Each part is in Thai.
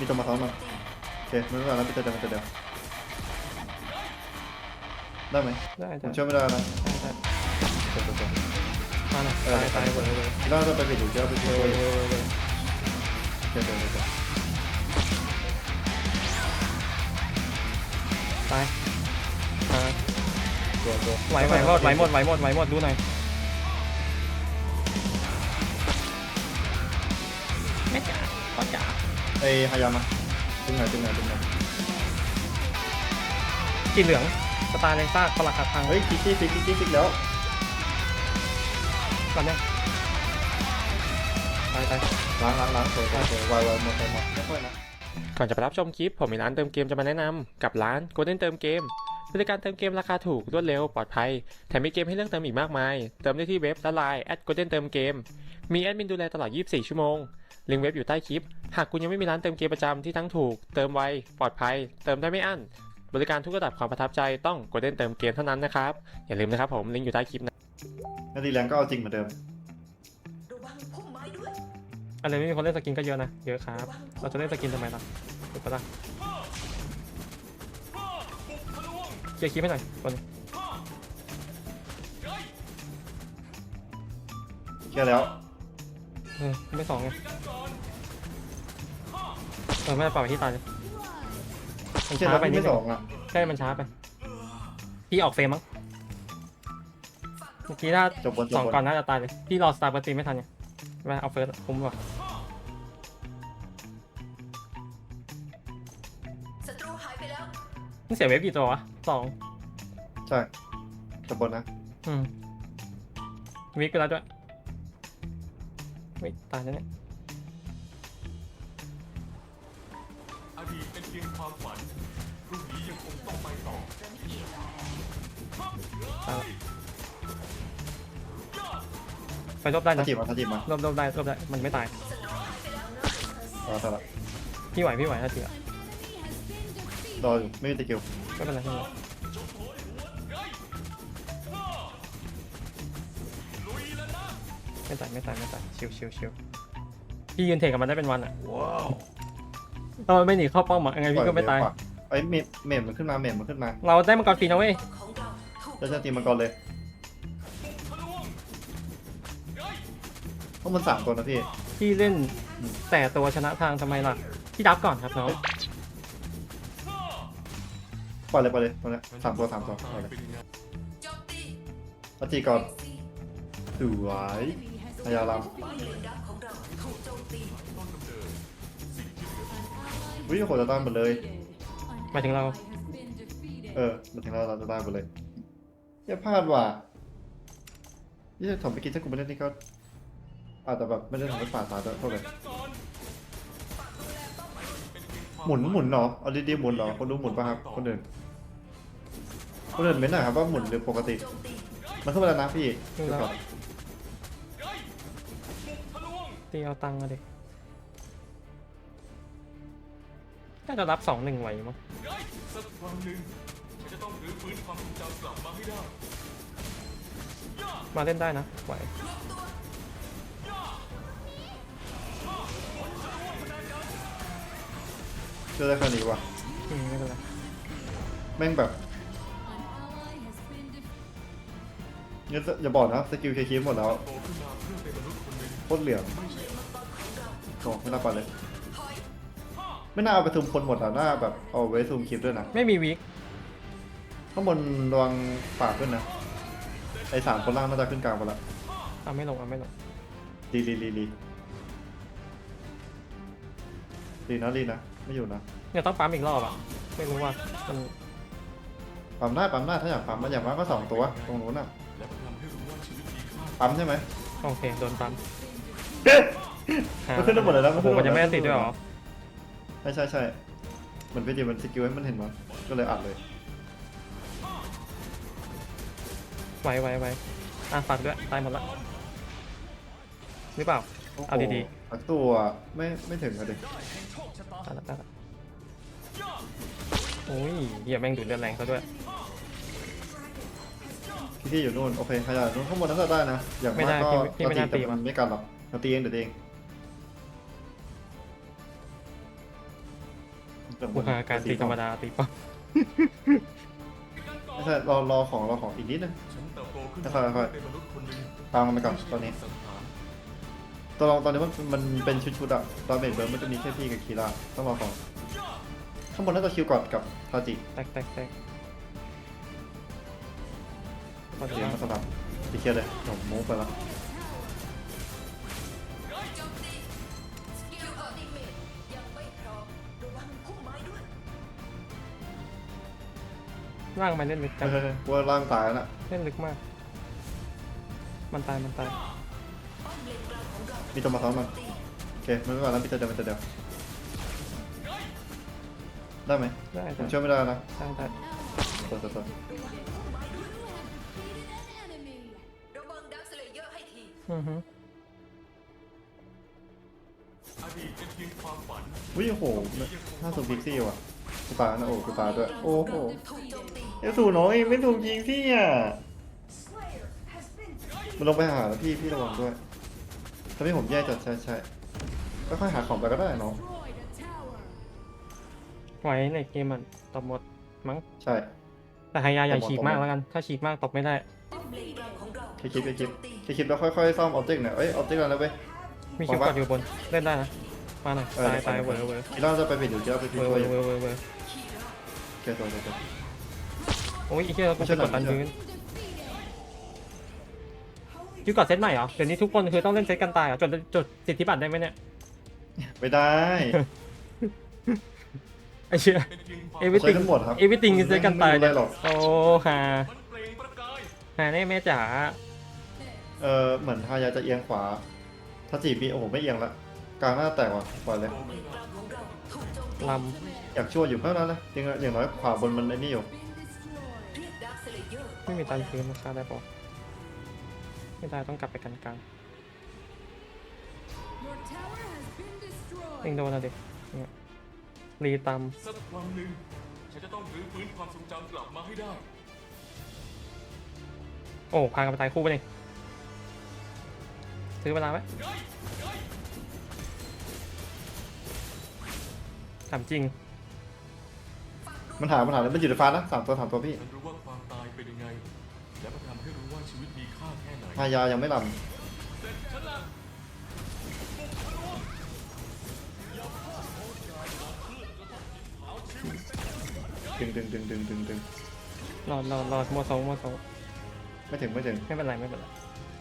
มีตัวมาซ้อนมาโอเคไม่เป็นไรแล้วไปเจอเดียวไปเจอเดียวได้ไหมได้ผได้มช่วยไม่ได้นะได้เดี๋ยวเดี๋ยวเดี๋ยวมาหน่อยตายตายหมดเลยเลยน่าจะไปผิดอยู่เจ้าไปเลช่วยยเลยเลยเดี๋ยวเดี๋ยวเดี๋ยวเดี๋ยวตายตายเดี๋ยวเดี๋ยวไหวไหวหมดไหวหมดไหวหมดไหวหมดดูหน่อย ไอ้ฮายามาดึงหน่อยดึงหน่อยดึงหน่อยสีเหลืองสตาร์เลซ่าพลังขัดทางเฮ้ยคิกกี้ฟิกคิกกี้ฟิกแล้วก่อนเนี่ยตายตายล้างล้างล้างสวยสวยสวยวายวายหมดไปหมดไม่ค่อยนะก่อนจะไปรับชมคลิปผมมีร้านเติมเกมจะมาแนะนำกับร้าน Golden เติมเกมบริการเติมเกมราคาถูกรวดเร็วปลอดภัย แถมมีเกมให้เลือกเติมอีกมากมาย เติมได้ที่เว็บและไลน์ Golden เติมเกม มีแอดมินดูแลตลอด 24 ชั่วโมง ลิงก์เว็บอยู่ใต้คลิป หากคุณยังไม่มีร้านเติมเกมประจำที่ทั้งถูก เติมไว ปลอดภัย เติมได้ไม่อั้น บริการทุกระดับความประทับใจต้อง Golden เติมเกมเท่านั้นนะครับ อย่าลืมนะครับผมลิงก์อยู่ใต้คลิปนะนาทีแรงก็เอาจริงเหมือนเดิมระวังพุ่มไม้ด้วยอะไรไม่มีคนเล่นสกินก็เยอะนะเยอะครับ เราจะเล่นสกินทำไมล่ะถูกปะล่ะเคลียร์คลิปให้หน่อยคนแค่แล้ว เออไม่สองไงเออไม่ได้ปล่อยไปที่ตายเลยมันแค่ช้าแล้วไปนิไม่ดนึสงองอะใช่มันช้าไปพี่ออกเฟรมมั้งเมื่อกี้ถ้าจบบนจสบองบนก่อนน่าจะตายเลยพี่รอสตาร์บัตตีไม่ทันไงไปเอาเฟิร์สคุ้มกว่าศัตรูหายไปแล้ว นี่เสียเวฟกี่ตัววะสองใช่จบบนนะอืมวิกไปแล้วด้วย วิตายแล้วเนี่ยอดีตเป็นเพียงความฝันพรุ่งนี้ยังคงต้องไปต่อตายแล้วไปรบได้ถ้านะจีบมาถ้าจีบมารบรบได้รบได้มันไม่ตายรอเถอะละพี่ไหวพี่ไหวถ้าเถื่อรออยู่ไม่มีตะกิวไม่เป็นไรไม่เป็นไร ไม่ตายไม่ตายไม่ตายชิวชิวชิวพี่ยืนเทกับมันได้เป็นวันอะถ้ามันไม่หนีเข้าเป้าหมายยังไงพี่ก็ไม่ตายปล่อเร็วกว่ไอ้ยเมมเมมมันขึ้นมาเมมมันขึ้นมาเราได้มังกรฟรีนะเว้ยของเราถูกจะจะตีมังกรเลยเพราะมันสามตัวนะพี่พี่เล่นแต่ตัวชนะทางทำไมล่ะพี่ดับก่อนครับน้องปล่อยเลยปล่อยเลยตรงเนี้ยสามตัวสามตัวปล่อยเลยโจมตีถ้าจีก่อนสวย พยายามป้อมเลนดักของเราถูกโจมตีวิ่งโหจะต้านหมดเลย หมายถึงเรา เออมาถึงเราเราจะได้หมดเลยอย่าพลาดว่ะนี่ถ้าถมไปกินถ้ากูไม่เล่นนี่ก็อาจจะแบบไม่ได้ทำให้ป่าดตายด้วยโทษเลยหมุนหมุนเหรอเอาดีๆหมุนเหรอคนรู้หมุนป่ะครับคนอื่นคนอื่นเม้นหน่อยครับว่าหมุนหรือปกติโจมตีมันขึ้นมาแล้วนะพี่ขึ้นแล้ว ตีเอาตังค์มาดิน่าจะรับสองหนึ่งไหวมั้งสักวันหนึ่งฉันจะต้องรื้อฟื้นความทรงจำกลับมาให้ได้มาเล่นได้นะไหวเจอได้แค่นี้วะอืมไม่เป็นไร แม่งแบบ อย่าอย่าบอกนะสกิลเคคีหมดแล้วโตขึ้นมาเพื่อเป็นมนุษย์คนหนึ่งโคตรเหลี่ยมมังกรของเราโอ้ไม่น่าไปเลยถอยไม่น่าเอาไปซูมคนหมดอะน่าแบบเอาไว้ซูมคลิปด้วยนะ ไม่มีวิกข้างบนระวังปากด้วยนะ ไอสามคนล่างน่าจะขึ้นกลางไปละเอาไม่ลงเอาไม่ลงลีลีลีลีลีนะลีนะ ไม่อยู่นะเนี่ยต้องปั๊มอีกรอบอะ ไม่รู้ว่ามันปั๊มได้ปั๊มได้ถ้าอยากปั๊มมันอย่างมากก็สองตัว ตรงนู้นอะ ปั๊มใช่ไหมโอเคโดนปั๊มมันขึ้นได้หมดเลยแล้วโอ้โหมันจะไม่ติดด้วยเหรอใช่ใช่ใช่มันไปดีมันสกิลให้มันเห็นมันก็เลยอัดเลยไหวไหวไหวอะฝากด้วยตายหมดละหรือเปล่า เอาดีๆอักตัวไม่ไม่ถึงอะเด็กตายละตายละโอ้ยเหี้ยแม่งดูดเลือดแรงซะด้วย พี่ที่อยู่นู่นโอเคขยันนู่นข้างบนนั้นก็ได้นะอย่างไม่มากได้ก็พี่ไม่เราน่าตีแต่มัมันนไม่กันหรอกเราตีเองเดี๋ยวเองเรื่องบุคลาการตีธรรมดาตีป้อมไม่ใช่รอรอของรอของอีกนิดนึง ฉันเติบโตขึ้นค่อยๆค่อยเป็นมนุษย์คนหนึ่งตามกันไปก่อนตอนนี้สังหารตัวลองตอนนี้มันมันเป็นชุดๆอะตอนเบรกเบิร์ดมันจะมีแค่พี่กับคีราต้องรอของข้างบนน่าจะคิวก่อนกับทาจิแตกแตกแตก พอเดี๋ดียวมาสลับดีเคลียร์เลยผมมูฟไปแล้วโจมตีสกิลอัลติเมทยังไม่พร้อมระวังพุ่มไม้ด้วยร่างมันเล่นลึกจัเฮ้งยเฮ้ยเฮ้ยว่าร่างตายแล้วนะเล่นลึกมาก มันตายมันตายป้อมเลนกลางของเรามีตัวมาซ้อนมันตีโอเคไม่เป็นไรแล้วมีตัวเดียวมีตัวเดียวได้ไหมได้ผได้มช่วยไม่ได้นะได้ได้ตัวตัวตัว อือฮึอดีตเป็นเพียงความฝันวิโอ้โหน่าสูงพิกซี่ว่ะกูตายนะโอ้กูตายด้วย โอ้โหถูกโจมตีเอลสูน้อยไม่ถูกยิงพี่อะ มันลงไปหาแล้วพี่พี่ระวังด้วยทำให้ผมแย่จัดใช่ใช่ค่อยๆหาของไปก็ได้น้องไว้ในเกมมันตบหมดมั้ง ใช่ แต่หายาอย่าตบหมดฉีกตบหมดมากแล้วกัน ถ้าฉีกมากตบไม่ได้ป้อมเลนกลา งของเราแค่คิดแค่คิดถูกโจมตีแค่คิดแล้วค่อยๆซ่อมออบเจกต์หน่อยเอ้ยออบเจกต์แล้วนะเว้ย มีคิวบอกว่ากดอยู่บน เล่นได้นะ มาหน่อยเออตายดี๋ตายไปเวอร์เวอร์คิดว่าจะไปปิดอยู่เจ้าไปปิดเวอร์ช่เววอยร์เวอร์เวอร์เวอร์โอเคตัวตัวตัว โอ้ยไอ้เหี้ยเราไม่ไปใช่กดตันหลังพื้นคิวกดเซตใหม่เหรอ เดี๋ยวนี้ทุกคนคือต้องเล่นเซตกันตายเหรอจดจดสิทธิบัตรได้ไหมเนี่ย ไม่ได้ ไอ้เชี่ยเป็นเพียงความเอวิใช้ติงทั้งหมดครับเอวิติงเซตกันตายไม่รู้อะไรหรอก โอ้ฮามันเปล่งประกายฮาแน่แม่จ๋า เออเหมือนทายาจะเอียงขวาถ้าจีปีโอ้โหไม่เอียงละกลางหน้าแตกว่ะปล่อยเลยเลนกลางของเราถูกโจมตีลอยากช่วยอยู่เท่านั้นนะจริงๆอย่างน้อยขวาบนมันไอ้นี่อยู่เรียกดักสเลเยอร์ำไม่มีตันพื้นฆ่าได้ปะไม่ได้ต้องกลับไปกันกลางเองโดนอะดิเนี่ยรีตามสักวันหนึ่งฉันจะต้องรื้อฟื้นความทรงจำกลับมาให้ได้ โอ้พากันไปตายคู่ไปเลย ซื้อเวลาไว้ถามจริง มันหามันหาแล้วมันอยู่ในฟ้านะสามตัวสามตัวพี่ฉันรู้ว่าความตายเป็นยังไง และมันทำให้รู้ว่าชีวิตมีค่าแค่ไหนทายายังไม่ลเสร็จฉันละำดึงดึงดึงดึงดึงดึงรอรอรอโมโซโมโซไม่ถึงไม่ถึงไม่เป็นไรไม่เป็นไร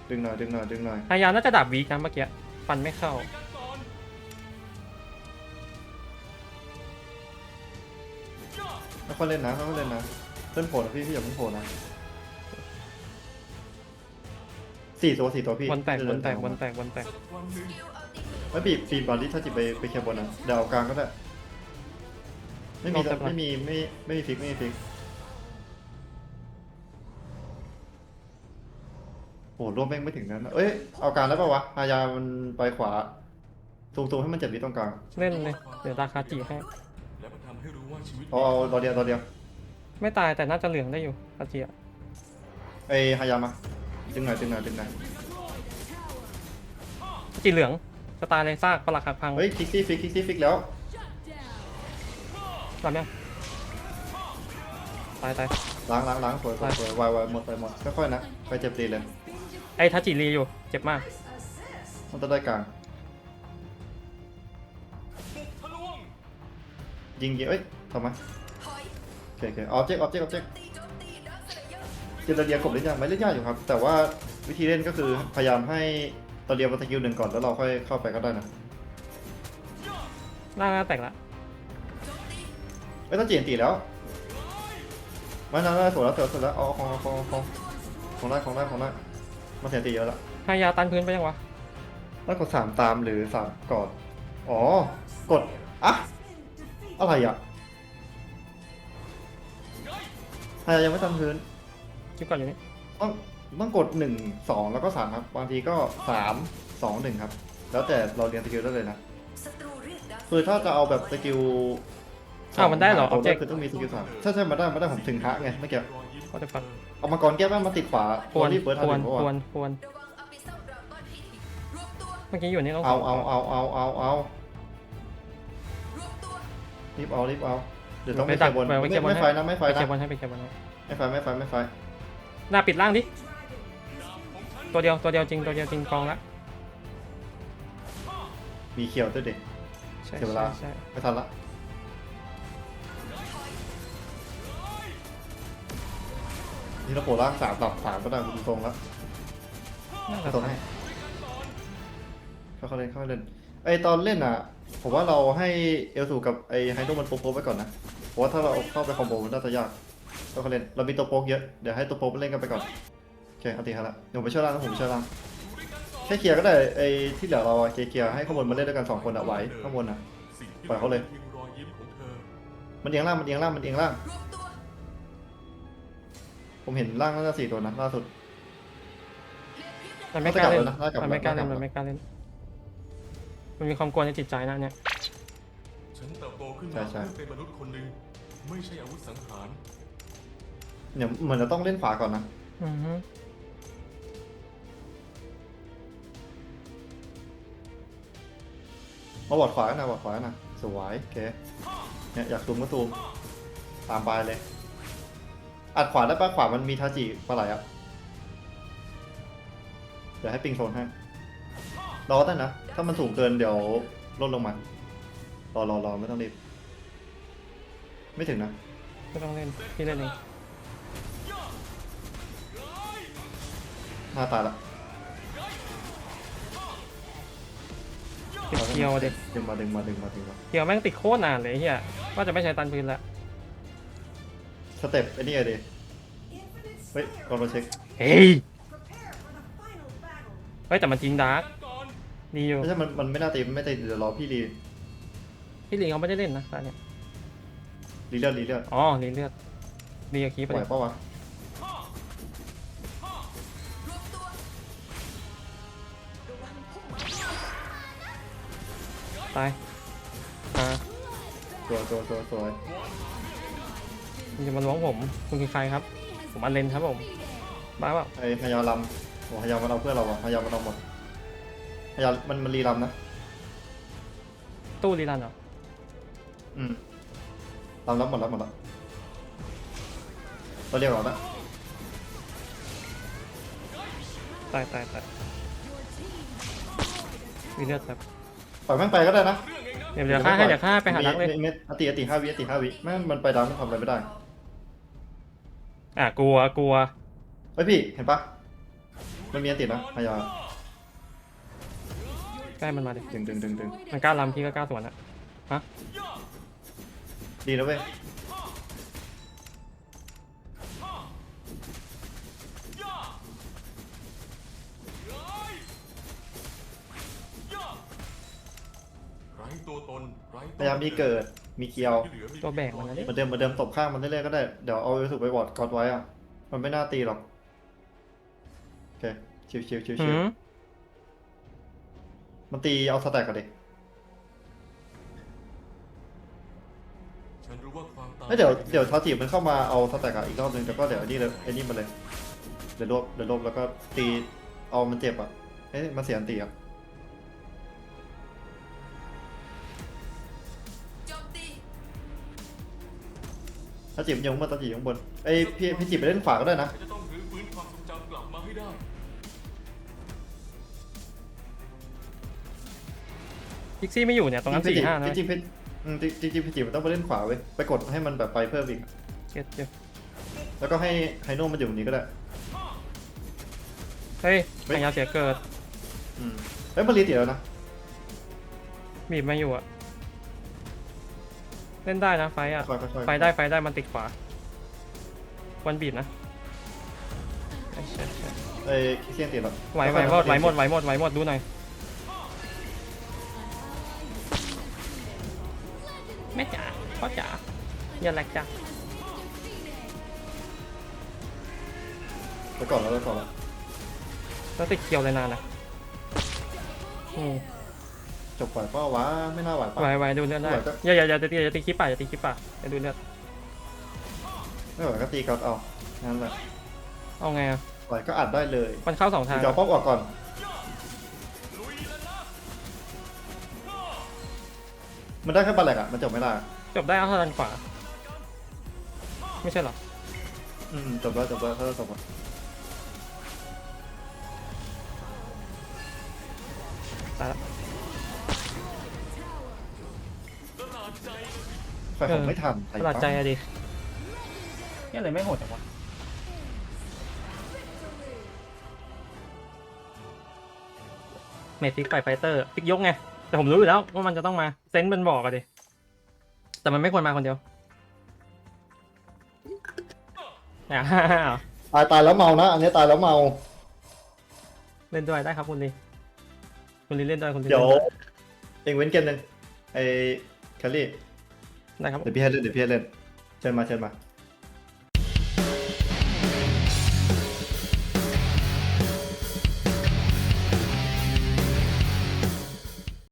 ดึงหน่อยดึงหน่อยดึงหน่อยพยายามน่าจะดับวีกนะเมื่อกี้ฟันไม่เข้ากันก่อนไม่ค่อยเล่นนะไม่ค่อยเล่นนะเล่นโผล่นะพี่พี่อย่าเพิ่งโผล่นะสี่ตัวสี่ตัวพี่วนแตกเดี๋ยววนแตกเดี๋ยววนแตกวนแตกสักวันหนึ่งสกิลอัลติเมทไม่บีบบีบบอลที่ถ้าจิบไปไปเคลียร์บนนะเดี๋ยวเอากลางก็ได้ไม่มีเอาแต่ละไม่มีไม่ไม่มีฟิกไม่มีฟิก โอ้รวมแม่งไม่ถึงนั้นนะเอ้ย เอากลางแล้วเปล่าวะพายามันไปขวาซูมซูมให้มันเจ็บที่ตรงกลางเล่นเลยเดี๋ยวราคาจีให้ และมันทำให้รู้ว่าชีวิตเอาเอาตัวเดียวตัวเดียวไม่ตายแต่น่าจะเหลืองได้อยู่คาจีอะไอ้ฮายามาดึงหน่อยดึงหน่อยดึงหน่อยคาจีเหลืองสไตล์เลยซากปลักหักพังเฮ้ยคิกซี่ฟิกคิกซี่ฟิกแล้วหลับยังตายตายล้างล้างล้างสวยสวยสวยวายวายหมดไปหมดค่อยๆนะไปเจ็บตีเลย ไอ้ทัจิรีอยู่ เจ็บมาก มันจะได้กลางบุกทะลวงยิงยิงเอ้ยทำไมถอยโอเคโอเคออบเจกต์ออบเจกต์ออบเจกต์ตีโจมตีดักสเลเยอร์เจนเรียกบเล่นยากไหมเล่นยากอยู่ครับ แต่ว่าวิธีเล่นก็คือพยายามให้ตอนเรียนมาสกิลหนึ่งก่อนแล้วเราค่อยเข้าไปก็ได้นะหน้าหน้าแตกละโจมตีไม่ต้องเจียนตีแล้วไม่น่าสวยแล้วสวยสวยแล้วเอาของเอาของเอาของของได้ของได้ของได้ มาเสียตีเยอะละพายาตันพื้นไปยังวะ แล้วกดสามตามหรือสามกอดอ๋อ กดอะอะไรอะพยายามยังไม่ทำพื้นคิดก่อนอยู่นี่ต้องต้องกดหนึ่งสองแล้วก็สามครับ บางทีก็สามสองหนึ่งครับ แล้วแต่เราเรียนสกิลได้เลยนะศัตรูเรียกดักคือถ้าจะเอาแบบสกิลอ้าวมันได้เหรออสอบงเจกต์คือต้องมีสกิลสามใช่ใช่มาได้มาได้ผมถึงฮะไงเมื่อกี้รอยยิ้ม ก็จะฟังเอามังกรแก้แม่งมาติดขวาควรรีบเปิดคทันวรถึงเพราะควว่ารควรระวังอภิเซาดราก้อนให้ทีรวมตัว เมื่อกี้อยู่นี่ต้องเอาเอาเอาเอาเอาเอารวมตัวรรีบเอารีบเอาเดี๋ยวต้องไปไปดัเขีกยบนไปไม่เขียบนไม่ให้ไฟนะไม่ไฟไปนะเก็บบอลให้ไปเก็บบอลให้ไม่ไฟไม่ไฟไม่ไฟหน้าปิดล่างดิตัวเดียวตัวเดียวจริงตัวเดียวจริงกองละมีเขียวด้วยเด็ก ใช่เสียเวใช่ลาใช่ไม่ทันละ นี่เราโผล่ล่างสามต่อสามก็ได้คุณทรงแล้วน่าจะตรงให้เข้าๆเล่นเข้าๆเล่นไอตอนเล่นอะ ผมว่าเราให้เอลสูกับไอไฮโดมันโป๊กๆไว้ก่อนนะเพราะว่าถ้าเราเข้าไปคอมโบมันน่าจะยากเข้าๆเล่นเรามีตัวโป๊กเยอะเดี๋ยวให้ตัวโป๊กเล่นกันไปก่อนโอเคเอาตีฮะละเดี๋ยวผมไปช่วยล่างนะผมไปช่วยล่างแค่เคลียร์ก็ได้ไอที่เหลือเราอะเคลียร์ๆให้ข้างบนมาเล่นด้วยกันสองคนอะไหวข้างบนอะสิ่งที่ปล่อยเขาเลยพียงรอยยิ้มของเธอมันเอียงล่างมันเอียงล่างมันเอียงล่างรวมตัว ผมเห็นล่างน่าจะสี่ตัวนะล่าสุดเคลียร์พิษมันไม่กล้าเล่นน่าจะกลับมันไม่กล้าน่าเล่นจะกลับมันไม่กล้าเล่น มันมีความกลัวในจิตใจนะเนี่ย ฉันเติบโตขึ้นใช่มาใช่เพื่อเป็นมนุษย์คนหนึ่งไม่ใช่อาวุธสังหารเนี่ยเหมือนจะต้องเล่นขวาก่อนนะอือฮึมาบอดขวานะบอดขวานะสวยโอเคเนี่ยอยากซูมก็ซูมตามไปเลย อัดขวาได้ปะขวามันมีทาจิปลาไหลอะเดี๋ยวให้ปิงโซนให้ รอได้นะ ถ้ามันสูงเกินเดี๋ยวลดลงมา รอรอรอไม่ต้องรีบ ไม่ถึงนะ ไม่ต้องเล่นพี่เล่นเองหน้าตายละติดเคียวเด็กดึงมาดึงมาดึงมาดึงมาเคียวแม่งติดโคตรนานเลยไอ้เฮียว่าจะไม่ใช้ตันพื้นละ สเต็ปไอ้นี่อะดิเฮ้ยก่อนมาเช็คเฮ้ยเฮ้ยแต่มันจริงดาร์กดีอยู่ไม่ใช่มันมันไม่น่าตีมันไม่ตีเดี๋ยวรอพี่รีพี่ลิงเขาไม่ได้เล่นนะตอนเนี้ยรีเลือดรีเลือดอ๋อลีเลือดลีกับคีไหไปวเลยปะวะรวมตัวระวังพุ่มไม้ตายอ่าตัวตัวตัวตัว คุณจะมาล้วงผม คุณคือใครครับ ผมอันเลนครับผมบ้าเปล่าไอ้ฮายาลำโอ้ฮายามันเอาเพื่อนเราอะฮายามันเอาหมดฮายามันมันรีลำนะ ตู้รีรันเหรออืมลำรับหมดแล้วหมดแล้วเราเรียกเราละตายตายตายมีเลือดครับปล่อยแม่งไปก็ได้นะเดี๋ยวเดี๋ยวฆ่าให้เดี๋ยวฆ่าไปหารักเลย มีมีอติอติห้าวิอติห้าวิแม่งมันไปดังมันทำอะไรไม่ได้ อะกลัวกลัวเฮ้ยพี่เห็นปะมันมีอตินะฮายาใกล้มันมาดิดึงดึงดึงดึงมันกล้าลำพี่ก็กล้าสวนอะฮะดีแล้วเว้ยไร้ตัวตนไร้พยายามมีเกิด มีเคียวที่เหลือมีตัวแบกมันนะดิเหมือนเดิมเหมือนเดิมตบข้างมันเรื่อยๆก็ได้ เดี๋ยวเอาสุไปวอร์ดกอดไว้อะมันไม่น่าตีหรอก โอเค ชิวชิวชิวหืชิวมมันตีเอาสแต็กกันดิฉันรู้ว่าความตายเฮ้ยเดี๋ยวเดี๋ยวทาจิมันเข้ามาเอาสแต็กอะอีกรอบนึงแต่ก็เดี๋ยวไอ้นี่เลยไอ้นี่มันเลย เดี๋ยวรวบเดี๋ยวรวบแล้วก็ตีเอามันเจ็บอะเอ้ยมันเสียอันตีอะ ทาจิมันอยังบนทาจิอยู่ข้างบนไอ้ยพี่พี่จิไปเล่นขวาก็ได้นะฉันจะต้องรื้อฟื้นความทรงจำกลับมาให้ได้ พิกซี่ไม่อยู่เนี่ยตรงนั้นพี่สี่จิห้านะพี่จิพี่อืมจริงจริงๆพี่จิมันต้องไปเล่นขวาเว้ยไปกดให้มันแบบไปเพิ่มอีก เก็ตอยู่แล้วก็ให้ไฮโน่มันอยู่ตรงนี้ก็ได้ เฮ้ยเฮ้ยพยายามเสียเกิดอืมเฮ้ยมันรีติดแล้วนะบีบมาอยู่อะ เล่นได้นะไฟอะค่อยๆค่อยๆ ไฟได้ไฟได้มันติดขวา วันบีบนะใช่ใช่ใช่ไอ้คิเซียนติดแล้วไหวไหวหมดไหวหมดไหวหมดไหวหมดดูหน่อย แม่จ๋าพ่อจ๋าอย่าแหลกจ้ะไปก่อนแล้วไปก่อนแล้วแล้วติดเคียวเลยนานนะอืม จบปล่อยเป้าวะไม่น่าไหวปะ ไหวไหวดูเลือดได้ไหวก็ อย่าอย่าอย่าตีอย่าตีคลิปป่ะอย่าตีคลิปป่ะอย่าดูเลือดไม่ไหวก็ตีกอดเอางั้นแหละเอาไงอะไหวก็อัดได้เลยมันเข้าสองทางเดี๋ยวป๊อปออกก่อนมันได้แค่บัลแลกอะมันจบไม่ได้จบได้เอาทางขวา ไม่ใช่หรออืมจบแล้วจบแล้วเขาจบแล้วตายแล้ว ไฟของไม่ทันประหลาดใจอะดิเนี่ยเลยไม่โหดจังวะเมทฟิกไฟไฟเตอร์ฟิกยกไง แต่ผมรู้อยู่แล้วว่ามันจะต้องมา เซนส์มันบอกอะดิ แต่มันไม่ควรมาคนเดียวอ้าวตายตายแล้วเมานะ อันนี้ตายแล้วเมา เล่นด้วยได้ครับคุณลีคุณลีเล่นด้วยคุณลีเดี๋ยวล่นด้วยเองเว้นเกมหนึ่งไอ้แคลรี่ นะครับ เดี๋ยวพี่ให้เล่นเดี๋ยวพี่ให้เล่นเชิญมาเชิญมา